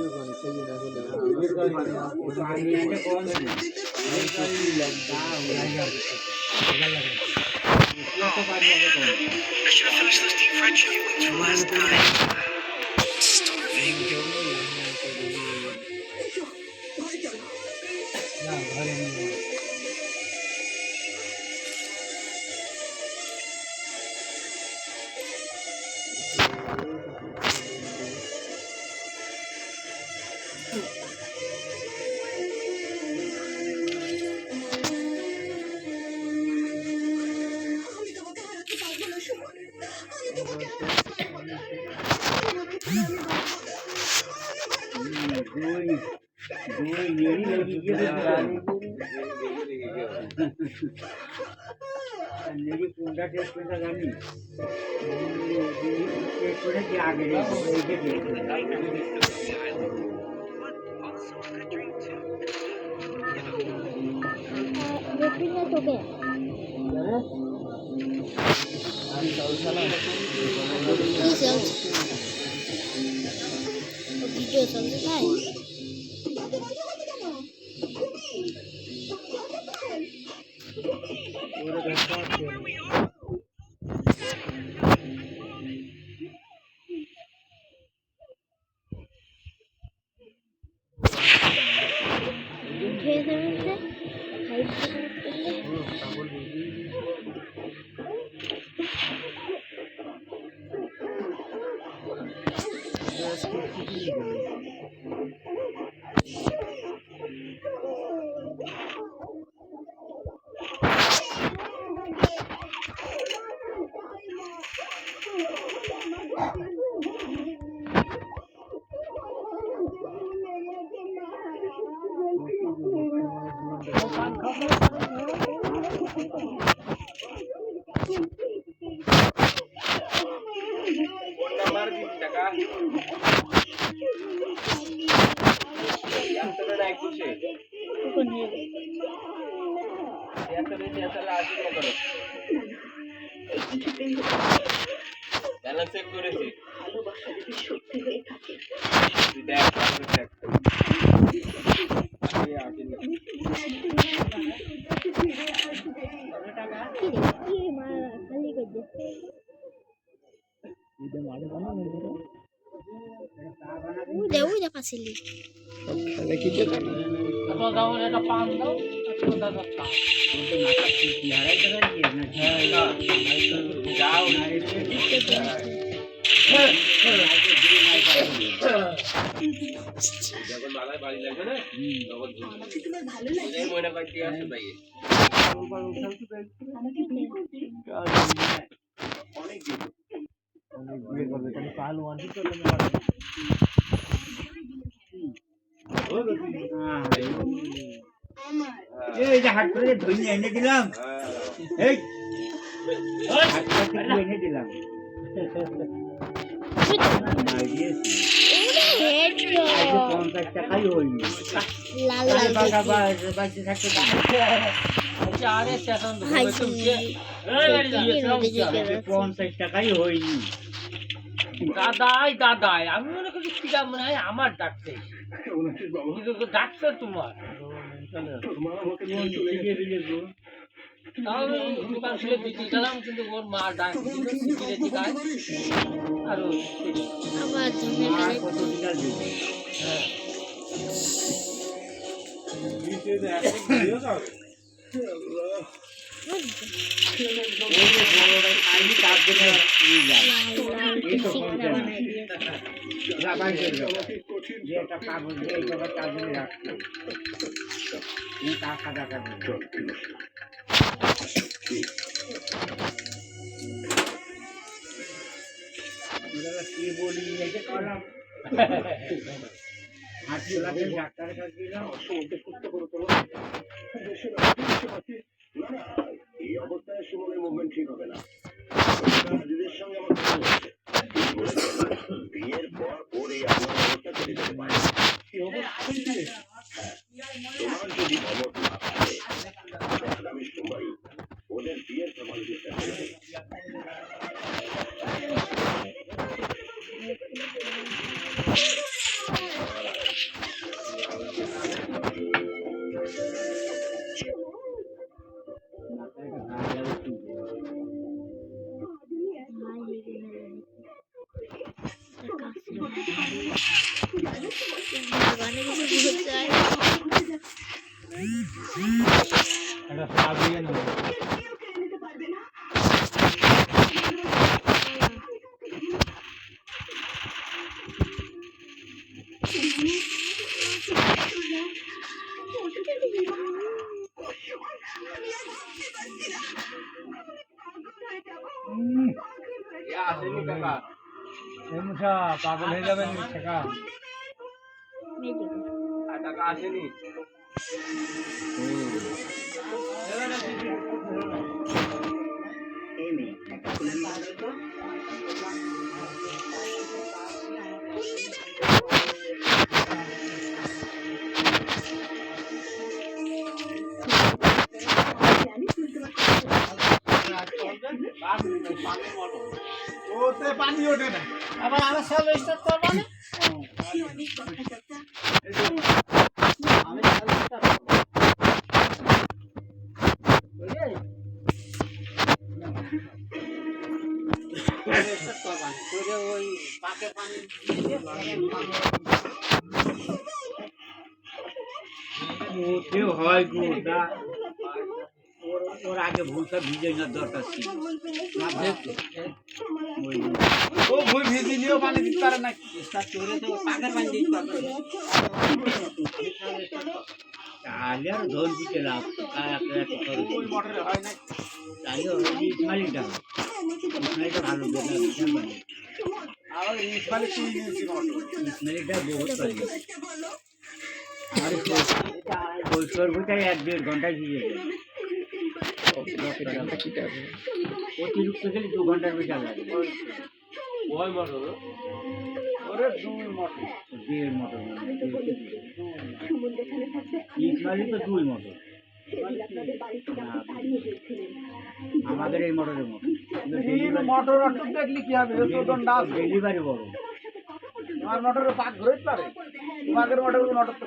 I should have finished those deep French viewings from last time. আমি তোমাকে হারাতে পারব না সুমন আমি তোমাকে হারাতে না তোকে কি চলছে ভিডিও চলছে তাই খেয়ে দেবেন যে হাইট করলে ওকে নিয়ে ব্যালেন্স চেক করেছি। ভালোবাসা যদি সত্যি হয়ে থাকে দেখ এই আসেনি। কি রে কি রে মা খালি করে দে ওই দে ওই দে পাছিলি যাও যখন বালায় বাড়ি লাগবে না তখন ধরবো। ভালো লাগে মনে করতে আছে ভাই আমাকে বিয়ে করবে অনেক দিন আমার এই যে হাত করে ধরে এনে দিলাম হ্যাঁ। হাত করে এনে দিলাম টাকাই পঞ্চাশ টাকাই হয়নি দাদাই দাদাই আমি মনে করি কি মনে হয় আমার ডাকছে কিন্তু তো ডাকছে তোমার। তাহলে দোকান খুলে বিক্রি গেলাম কিন্তু ওর মা ডাক আর কত টাকা টাকা কি বলি এই যে করলাম হাঁটি লাগে ডাক্তারের কাছে গেলাম এই অবস্থায় সুমনের মুভমেন্ট ঠিক হবে না। মুসা পাগল হয়ে যাবেন আর টাকা আসেনি। এই মেয়ে ওতে পানি ওঠে না। আবার আমার সাল স্টার্ট করবা না আমি সাল স্টার্ট বুঝলি স্টার্ট করবা করে ওই পাকে পানি ওতে হয় গো তা ওর ওর আগে ভুলটা ভিজে নেওয়ার দরকার ছিল না ভেজতে। ওই ও ভুল ভিজি নিয়েও পানি দিতে পারে না স্টার্ট করে তো পাকের পানি দিতে পারবে না। তাহলে আর ধন দিতে লাভ তার একটা একটা খরচ ওই মোটরে হয় না তাহলে ওই ইসমাইলটা ইসমাইলটা ভালো বেটা বিশাল ভালো আবার ইংলিশ পালে তুই নিয়েছি মোটর ইসমাইলটা বহুত ভালো আর ওই সর্বটাই এক দেড় ঘন্টায় ভিজে যায় অতিরিক্ত গেলে দু ঘণ্টার বেশি লাগে ওই মোটর ওরে দুই মোটর দেড় মোটর ইসমাইল তো দুই মোটর আমাদের এই মোটরের মোটর অটো দেখলি কি হবে ডেলিভারি বড় আমার মোটরে পাক ধরে পারে তোমাদের মোটর মোটর তো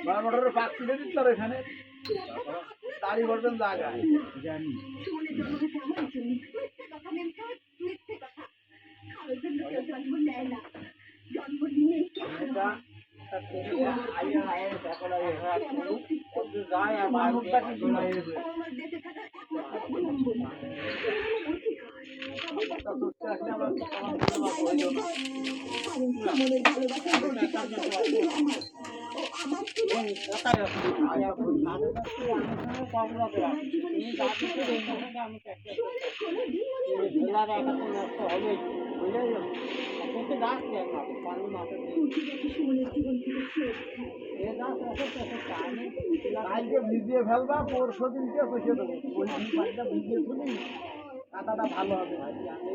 পেয়ে গেছি। আমার মোটরে পাক তুলে দিতে এখানে। দাড়ি ভরবেন জায়গায় জানি এটা আইয়া আইয়া সকল আইয়া যায় আর কালকে ভিজিয়ে ফেলবা পরশু দিনকে কষে দেবো পানিটা ভিজিয়ে তুলি কাঁটাটা ভালো হবে ভাই আমি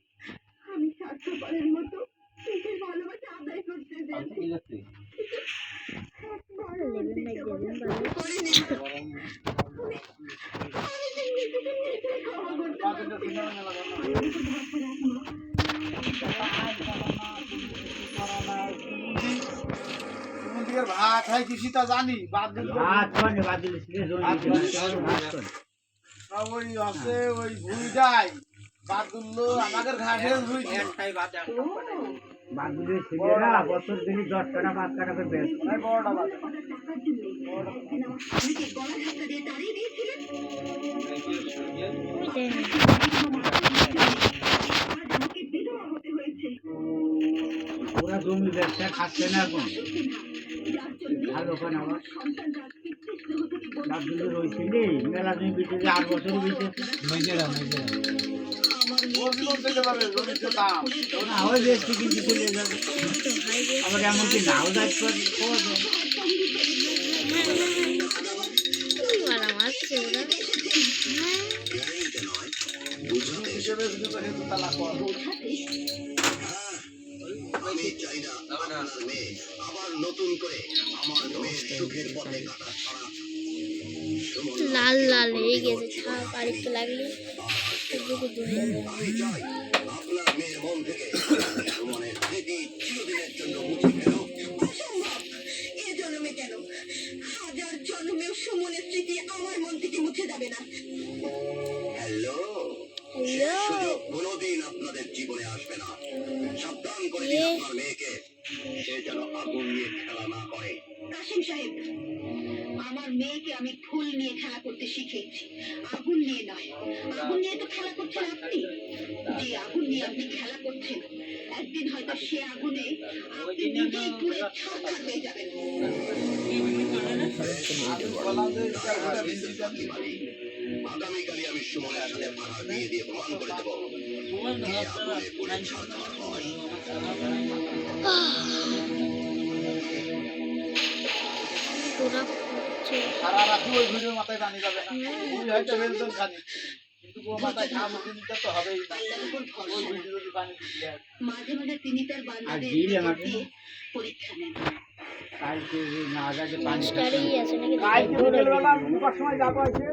ভাত হ্যাঁ হয় কিছু তা জানি বাদ দিলি ভাত করে বাদ দিলি ওই আছে ওই ভুই যাই বাদ দিলো আমাদের ঘাটে ভুই একটাই বছর দিলি দশ টাকা করে ওরা জমি ব্যবসা খাচ্ছে না এখন। ভালো ওখানে আমার লাভ দিলে রয়েছে রে মেলা জমি বিটেছে আট বছর বিটেছে না হয়। বেশি কিন্তু চলে যাবে আবার এমনকি নাও যাচ্ছে যায় মারা মারছে ওরা আমি চাই না আপনার মেয়ে আবার নতুন করে আমার মেয়ের সুখের পথে কাটা ছাড়া। লাল লাল হয়ে গেছে ছাপ আর একটু লাগলে আপনার মেয়ের মন থেকে। সুমনের স্মৃতি চিরদিনের জন্য মুছে গেল এ জন্মে কেন? হাজার জন্মেও সুমনের স্মৃতি আমার মন থেকে মুছে যাবে না। হ্যালো? হ্যালো? কোনোদিন আপনাদের জীবনে আসবে না। সাবধান করে দিন আপনার মেয়েকে। সে নিয়ে খেলা না করে কাশিম সাহেব, আমার মেয়েকে আমি ফুল নিয়ে খেলা করতে শিখেছি আগুন নিয়ে নয়। আগুন নিয়ে তো খেলা করছেন আপনি। যে আগুন নিয়ে আপনি খেলা করছেন, একদিন হয়তো সে আগুনে আপনি নিজেই পুড়ে ছাড়খার হয়ে যাবেন। আগামীকালই আমি সুমনের সাথে দিয়ে প্রমাণ করে দেবো সারা ওই ভিডিওর মাথায় পানি যাবে না। হয়তো খানি কিন্তু ওর মাথায় ঘাম তো হবেই না। ওই ভিডিও যদি পানি দিতে মাঝে মাঝে তিনি তার বান্দাদের দিলে ভেতর আমাকে? দিয়ে পরীক্ষা নেন। কালকে না যাকে পানি আছে নাকি? কালকে বিকেলবেলা দুটার সময় যাব আছে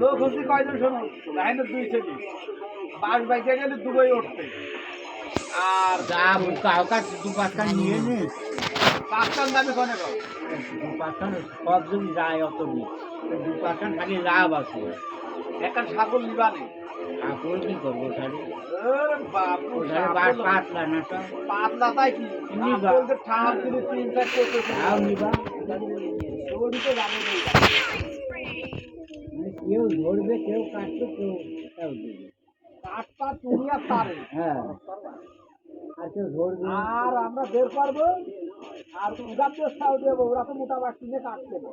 লোক হচ্ছে কয়জন শোনো? লাইনে দুই ছেলে। বাস বাইকে গেলে দুটোই উঠতে। আর যা কাউকা দু পাঁচটা নিয়ে নে। কোনে দু পাঁচটা সব জমি যায় অত দু পাঁচটা খালি লাভ আছে। একটা ছাগল নিবা নেই ছাগল কি করব খালি পাতলা না পাতলা তাই কি? নিবা। ঠাম কিন্তু তিন চার করতে নিবা। দৌড়িতে যাবে কেউ ধরবে কেউ কাটবে কেউ দেবে কাটপা তুমি আর তারে। হ্যাঁ। আর আর আমরা বের পারব আর ওরা চেষ্টাও দেবো ওরা তো মোটা বাস কিনে কাটছে না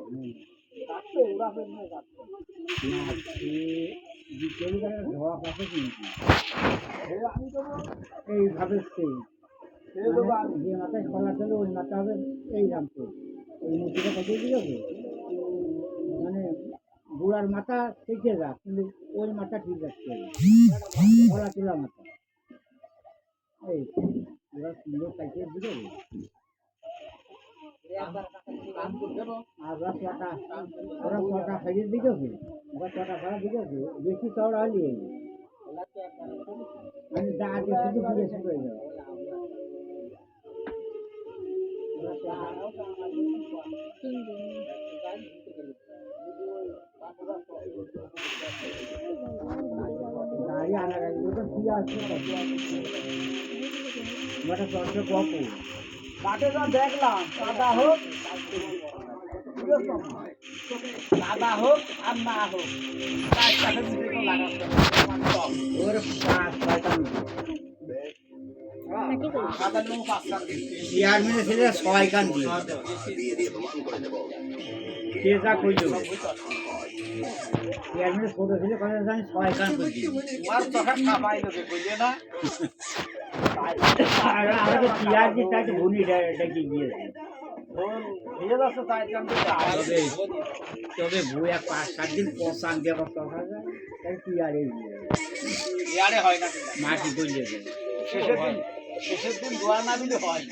কাটছে ওরা বের নিয়ে কাটছে আমি তো এইভাবে সেই। মানে যে মাথায় ওই মাথা হবে এই ওই মূর্তিটা কত মানে বুড়ার মাথা শিখে যাক কিন্তু ওই মাথা ঠিক আছে। খোলা তোলা মাথা এই ওরা সুন্দর কাইতে দিল আর ছটা ওরা ছটা খাইয়ে দিকেছে ওরা ছটা খাওয়া দিকেছে বেশি চওড়া হলি মানে যাও গাড়ি আনা গাড়ি ওটা কি আছে ওটা চলছে কপু কাটে যা দেখলাম সাদা হোক সাদা হোক আর না হোক ওর পাঁচ সবাই কান দিয়ে যা কইল চেয়ারম্যান ছোট ছেলে কথা জানি সবাই কান করে দিয়ে আর আমাদের চেয়ার যে তাই ভুনি ডেকে গিয়েছে তবে তবে পাঁচ সাত দিন পচান দিয়ে আবার কথা যায়। তাই চেয়ারে ইয়ারে হয় না মাটি করলে শেষের দিন শেষের দিন দোয়া না দিলে হয়।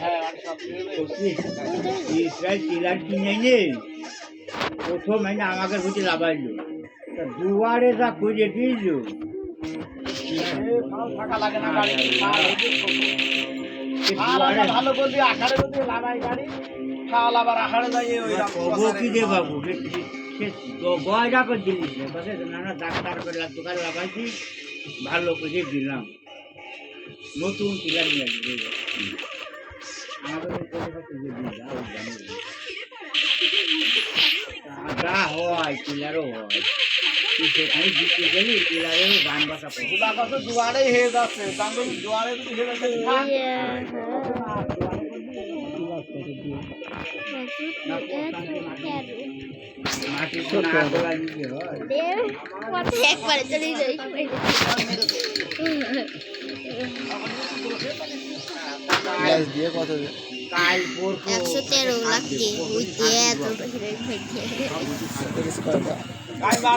হ্যাঁ ইসরায়েল টিলার কিনে নে। প্রথম মানে আমাকে লাগাইলো তা দুয়ারে যা খুঁজে আগে ভালো করবি আষাঢ়ে যদি লাগাই গাড়ি খাল আবার আষাঢ়ে যাই ওই কি রে বাবু গয়রা করে দিলিস না ডাক্তার করে দোকানে লাগাইছি ভালো করে দিলাম। নতুন নিয়ে আসবে। আমাদের জানি যা হয় টিলারও হয়। সেখানে বিক্রি করলি তুই গান বাসা পড়ে খোদা কাছে হয়ে যাচ্ছে। তার জন্য দুয়ারে হয়ে যাচ্ছে থাক। মাটি তো না তোলা নিতে হয়। একবারে চলে যাই। কাল পরশু একশো তেরো লাগছে বুঝতে এত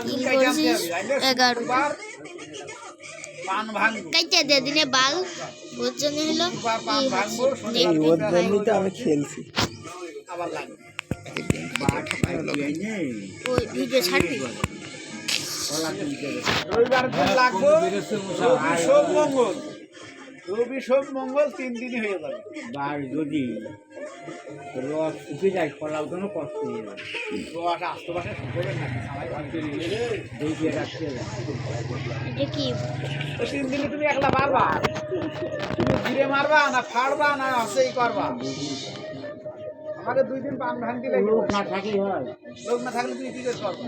দিন? এগারো। দিয়ে বাল। ওর জন্য হলো দুবার পান ভাঙবো নেট। ওর জন্যই তো আমি খেলছি। ওই ভিডিও ছাড়বি। রবিবার লাগবো মঙ্গল। রবি সোম মঙ্গল তিন দিনই হয়ে যাবে। বার যদি রস শুকে যায় কলাও যেন কষ্ট হয়ে যাবে রস শুকোবেন সবাই ভাবতে নিলে দেখে রাখতে তিন দিনে তুমি একলা পারবা তুমি ঘিরে মারবা না ফাড়বা না হসেই করবা? আমাকে দুই দিন পান ভাঙতে লাগবে লোক না থাকলে হয়। লোক না থাকলে তুমি কি করে করবা?